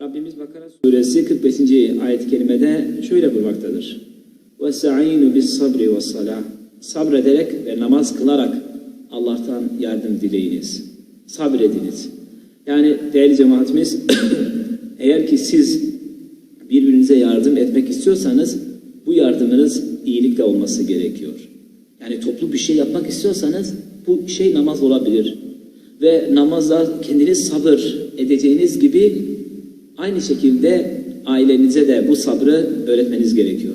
Rabbimiz Bakara suresi 45. ayet-i kerimede şöyle buyurmaktadır. وَسَعِينُ بِالصَّبْرِ وَالصَّلَاةِ Sabrederek ve namaz kılarak Allah'tan yardım dileyiniz. Sabrediniz. Yani değerli cemaatimiz eğer ki siz birbirinize yardım etmek istiyorsanız bu yardımınız iyilikle olması gerekiyor. Yani toplu bir şey yapmak istiyorsanız bu şey namaz olabilir. Ve namazda kendiniz sabır edeceğiniz gibi aynı şekilde ailenize de bu sabrı öğretmeniz gerekiyor.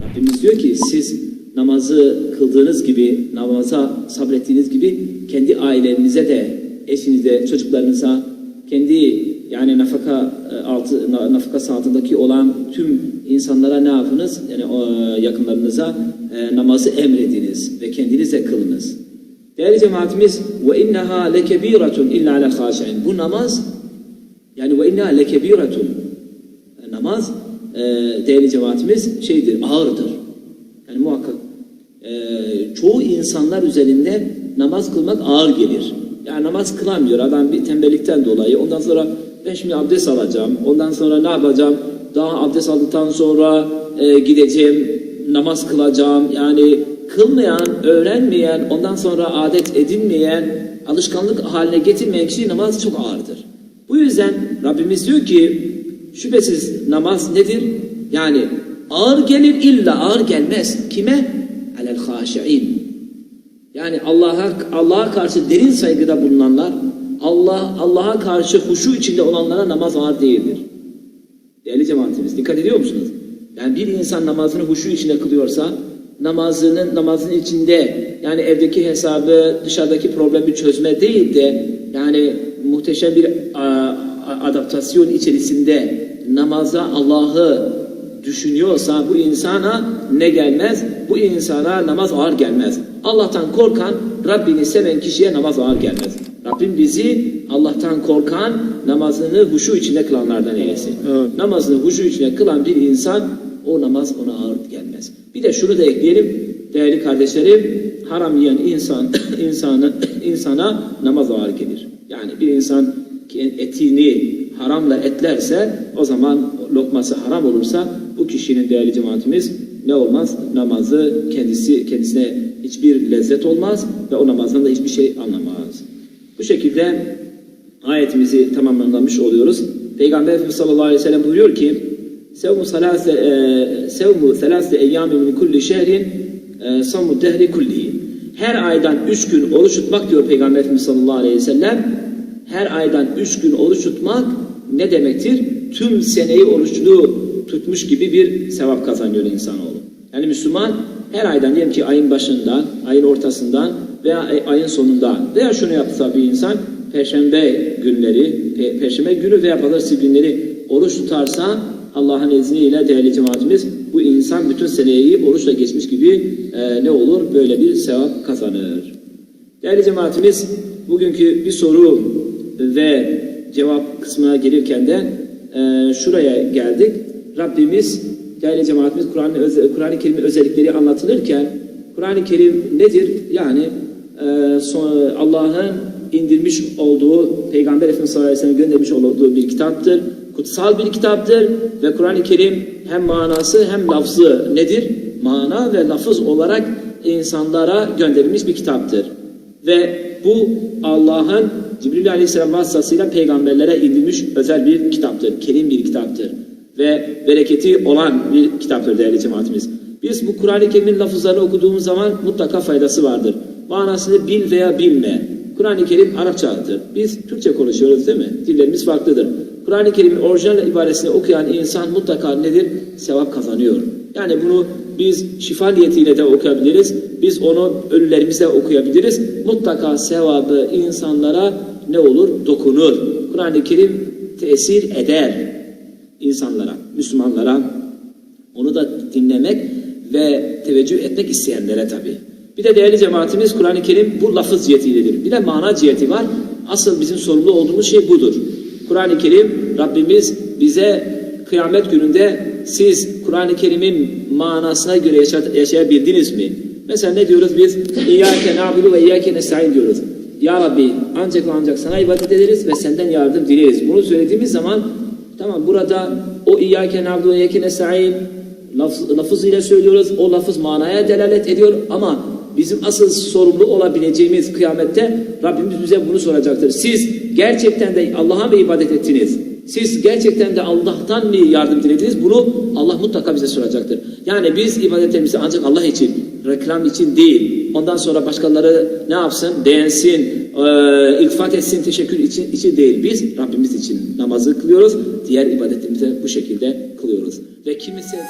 Rabbimiz diyor ki siz namazı kıldığınız gibi, namaza sabrettiğiniz gibi kendi ailenize de, eşinize, çocuklarınıza, kendi yani nafaka e, altı na- nafakası altındaki olan tüm insanlara ne yapınız? Yani o yakınlarınıza e, namazı emrediniz ve kendiniz de kılınız. Değerli cemaatimiz ve innaha lekebiratun illa alel haşin. Bu namaz yani ve innaha lekebiratun. Namaz e, değerli cemaatimiz şeydir, ağırdır. Yani muhakkak e, çoğu insanlar üzerinde namaz kılmak ağır gelir. Yani namaz kılamıyor adam bir tembellikten dolayı. Ondan sonra ben şimdi abdest alacağım. Ondan sonra ne yapacağım? Daha abdest aldıktan sonra e, gideceğim, namaz kılacağım. Yani kılmayan, öğrenmeyen, ondan sonra adet edinmeyen, alışkanlık haline getirmeyen kişi namaz çok ağırdır. Bu yüzden Rabbimiz diyor ki şüphesiz namaz nedir? Yani ağır gelir illa ağır gelmez. Kime? Alel haşi'in. Yani Allah'a Allah'a karşı derin saygıda bulunanlar, Allah Allah'a karşı huşu içinde olanlara namaz ağır değildir. Değerli cemaatimiz dikkat ediyor musunuz? Yani bir insan namazını huşu içinde kılıyorsa namazının namazın içinde yani evdeki hesabı dışarıdaki problemi çözme değil de yani muhteşem bir a, adaptasyon içerisinde namaza Allah'ı düşünüyorsa bu insana ne gelmez? Bu insana namaz ağır gelmez. Allah'tan korkan, Rabbini seven kişiye namaz ağır gelmez. Rabbim bizi Allah'tan korkan, namazını huşu içinde kılanlardan eylesin. Namazını huşu içinde kılan bir insan, o namaz ona ağır gelmez. Bir de şunu da ekleyelim, değerli kardeşlerim, haram yiyen insan, insanı, insana namaz ağır gelir. Yani bir insan etini haramla etlerse, o zaman lokması haram olursa, bu kişinin değerli cemaatimiz ne olmaz? Namazı kendisi kendisine hiçbir lezzet olmaz ve o namazdan da hiçbir şey anlamaz. Bu şekilde ayetimizi tamamlamış oluyoruz. Peygamber Efendimiz sallallahu aleyhi ve sellem buyuruyor ki Sevmu salase e, sevmu selase eyyamin min kulli şehrin e, samu dehri kullihi. Her aydan üç gün oruç tutmak diyor Peygamber Efendimiz sallallahu aleyhi ve sellem. Her aydan üç gün oruç tutmak ne demektir? Tüm seneyi oruçlu tutmuş gibi bir sevap kazanıyor insanoğlu. Yani Müslüman her aydan diyelim ki ayın başından, ayın ortasından veya ay- ayın sonundan veya şunu yapsa bir insan Perşembe günleri, pe- Perşembe günü veya Pazartesi günleri oruç tutarsa Allah'ın izniyle değerli cemaatimiz bu insan bütün seneyi oruçla geçmiş gibi e, ne olur? Böyle bir sevap kazanır. Değerli cemaatimiz bugünkü bir soru ve cevap kısmına gelirken de e, şuraya geldik. Rabbimiz değerli cemaatimiz Kur'an-ı Kur'an-ı Kerim'in özellikleri anlatılırken Kur'an-ı Kerim nedir? Yani e, Allah'ın indirmiş olduğu Peygamber Efendimiz sallallahu aleyhi ve sellem göndermiş olduğu bir kitaptır. Kutsal bir kitaptır ve Kur'an-ı Kerim hem manası hem lafzı nedir? Mana ve lafız olarak insanlara gönderilmiş bir kitaptır. Ve bu Allah'ın Cibril Aleyhisselam vasıtasıyla peygamberlere indirilmiş özel bir kitaptır. Kerim bir kitaptır. Ve bereketi olan bir kitaptır değerli cemaatimiz. Biz bu Kur'an-ı Kerim'in lafızlarını okuduğumuz zaman mutlaka faydası vardır. Manasını bil veya bilme. Kur'an-ı Kerim Arapçadır. Biz Türkçe konuşuyoruz değil mi? Dillerimiz farklıdır. Kur'an-ı Kerim'in orijinal ibaresini okuyan insan mutlaka nedir? Sevap kazanıyor. Yani bunu biz şifa niyetiyle de okuyabiliriz. Biz onu ölülerimizle okuyabiliriz. Mutlaka sevabı insanlara ne olur? Dokunur. Kur'an-ı Kerim tesir eder insanlara, Müslümanlara. Onu da dinlemek ve teveccüh etmek isteyenlere tabii. Bir de değerli cemaatimiz Kur'an-ı Kerim bu lafız cihetiyledir. Bir de mana ciheti var. Asıl bizim sorumlu olduğumuz şey budur. Kur'an-ı Kerim Rabbimiz bize kıyamet gününde siz Kur'an-ı Kerim'in manasına göre yaşa- yaşayabildiniz mi? Mesela ne diyoruz biz? İyyâke na'budu ve iyyâke nesta'in diyoruz. Ya Rabbi ancak ve ancak sana ibadet ederiz ve senden yardım dileriz. Bunu söylediğimiz zaman tamam burada o İyyâke na'budu ve iyyâke nesta'in laf, lafızıyla söylüyoruz. O lafız manaya delalet ediyor ama bizim asıl sorumlu olabileceğimiz kıyamette Rabbimiz bize bunu soracaktır. Siz gerçekten de Allah'a mı ibadet ettiniz? Siz gerçekten de Allah'tan mı yardım dilediniz? Bunu Allah mutlaka bize soracaktır. Yani biz ibadetlerimizi ancak Allah için, reklam için değil. Ondan sonra başkaları ne yapsın? Beğensin, e, iltifat etsin, teşekkür için, için değil. Biz Rabbimiz için namazı kılıyoruz. Diğer ibadetlerimizi de bu şekilde kılıyoruz. Ve kimisi de